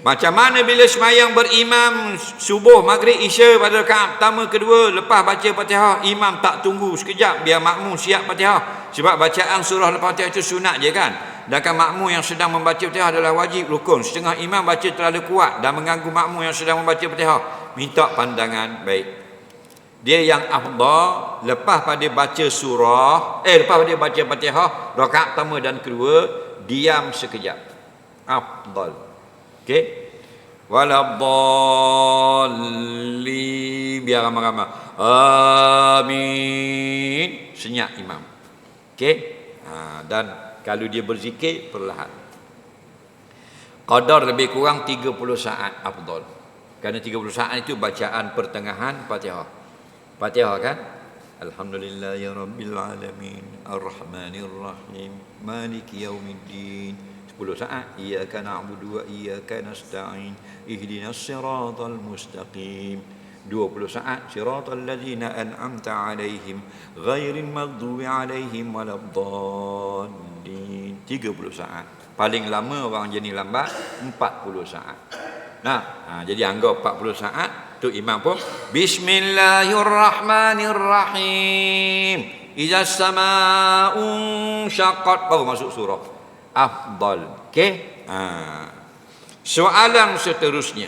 Macam mana bila semayang berimam subuh, maghrib, isya pada rakaat pertama, kedua, lepas baca Fatihah, imam tak tunggu sekejap biar makmum siap Fatihah. Sebab bacaan surah lepas Fatihah itu sunat je kan. Sedangkan makmum yang sedang membaca Fatihah adalah wajib rukun. Setengah imam baca terlalu kuat dan mengganggu makmum yang sedang membaca Fatihah. Minta pandangan baik. Dia yang afdal lepas pada baca surah, eh lepas pada baca Fatihah, rakaat pertama dan kedua, diam sekejap. Afdal. Okey. Waladhalli biar ramai-ramai. Amin. Senyap imam. Okey. Ha, dan kalau dia berzikir perlahan. Qadar lebih kurang 30 saat afdal. Kerana 30 saat itu bacaan pertengahan Fatihah. Fatihah kan? Alhamdulillah ya rabbil alamin arrahmanir rahim maliki yaumiddin 10 saat. Iyyaka na'budu wa iyyaka nasta'in. Ihdinas siratal mustaqim. 20 saat. Siratal ladzina an'amta alaihim ghairil maghdubi alaihim waladdallin. 30 saat. Paling lama orang jenis lambat 40 saat. Nah ha, jadi anggap 40 saat tu imam pun bismillahirrahmanirrahim. Iza sama'un syaqqat baru masuk surah afdal. Okey? Ha. soalan seterusnya